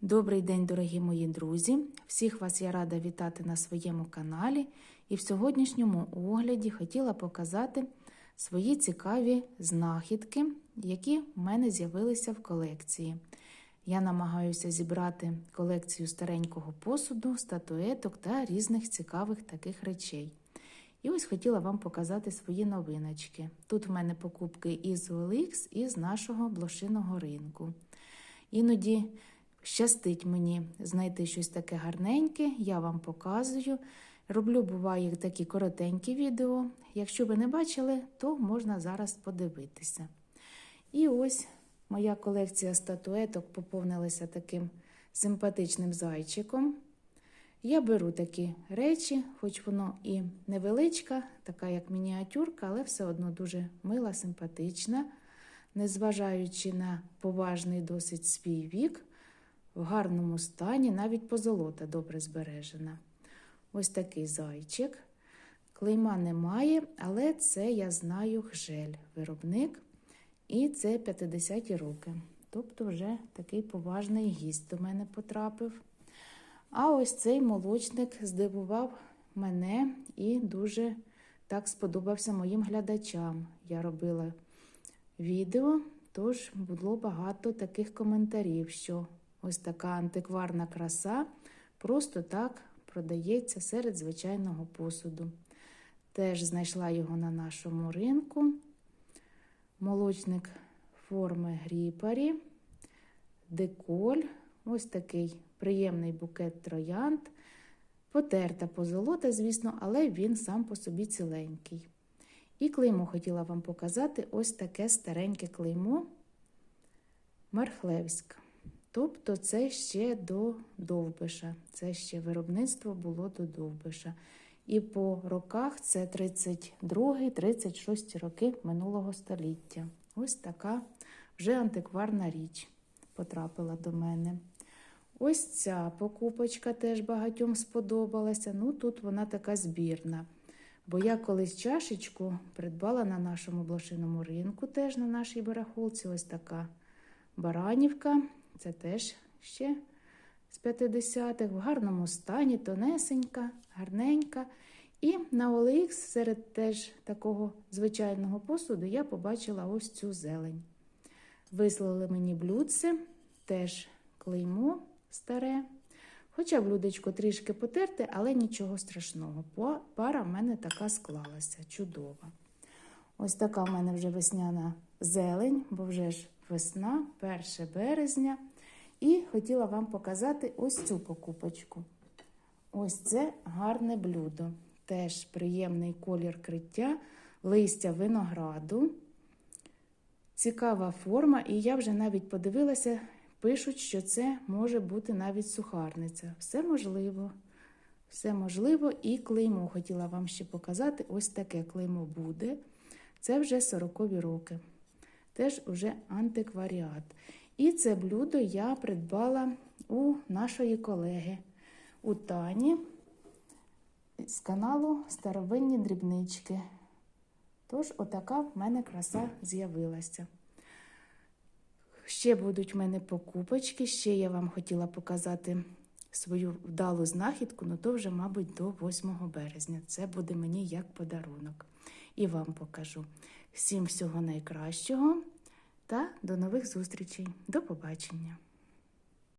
Добрий день, дорогі мої друзі! Всіх вас я рада вітати на своєму каналі. І в сьогоднішньому огляді хотіла показати свої цікаві знахідки, які в мене з'явилися в колекції. Я намагаюся зібрати колекцію старенького посуду, статуеток та різних цікавих таких речей. І ось хотіла вам показати свої новиночки. Тут в мене покупки із OLX, і з нашого блошиного ринку. Іноді щастить мені знайти щось таке гарненьке, я вам показую. Роблю, буває, такі коротенькі відео. Якщо ви не бачили, то можна зараз подивитися. І ось моя колекція статуеток поповнилася таким симпатичним зайчиком. Я беру такі речі, хоч воно і невеличка, така як мініатюрка, але все одно дуже мила, симпатична, незважаючи на поважний досить свій вік, в гарному стані, навіть позолота добре збережена. Ось такий зайчик. Клейма немає, але це я знаю гжель, виробник. І це 50-ті роки. Тобто вже такий поважний гість до мене потрапив. А ось цей молочник здивував мене і дуже так сподобався моїм глядачам. Я робила відео, тож було багато таких коментарів, що ось така антикварна краса просто так продається серед звичайного посуду. Теж знайшла його на нашому ринку. Молочник форми гріпарі, деколь, ось такий приємний букет троянд. Потерта позолота, звісно, але він сам по собі ціленький. І клеймо хотіла вам показати ось таке стареньке клеймо Мархлевськ. Тобто це ще до Довбиша. Це ще виробництво було до Довбиша. І по роках це 32-36 роки минулого століття. Ось така вже антикварна річ потрапила до мене. Ось ця покупочка теж багатьом сподобалася. Ну, тут вона така збірна. Бо я колись чашечку придбала на нашому блошиному ринку, теж на нашій барахолці. Ось така баранівка. Це теж ще з 50-х, в гарному стані, тонесенька, гарненька. І на OLX серед теж такого звичайного посуду я побачила ось цю зелень. Вислали мені блюдце, теж клеймо старе. Хоча блюдечко трішки потерте, але нічого страшного. Пара в мене така склалася, чудова. Ось така в мене вже весняна зелень, бо вже ж весна, 1 березня. І хотіла вам показати ось цю покупочку. Ось це гарне блюдо. Теж приємний колір криття, листя винограду. Цікава форма, і я вже навіть подивилася, пишуть, що це може бути навіть сухарниця. Все можливо. Все можливо, і клеймо хотіла вам ще показати. Ось таке клеймо буде. Це вже 40-ві роки. Теж уже антикваріат. І це блюдо я придбала у нашої колеги у Тані з каналу Старовинні дрібнички. Тож, отака в мене краса з'явилася. Ще будуть в мене покупочки, ще я вам хотіла показати свою вдалу знахідку, але то вже, мабуть, до 8 березня. Це буде мені як подарунок. І вам покажу. Всім всього найкращого та до нових зустрічей. До побачення!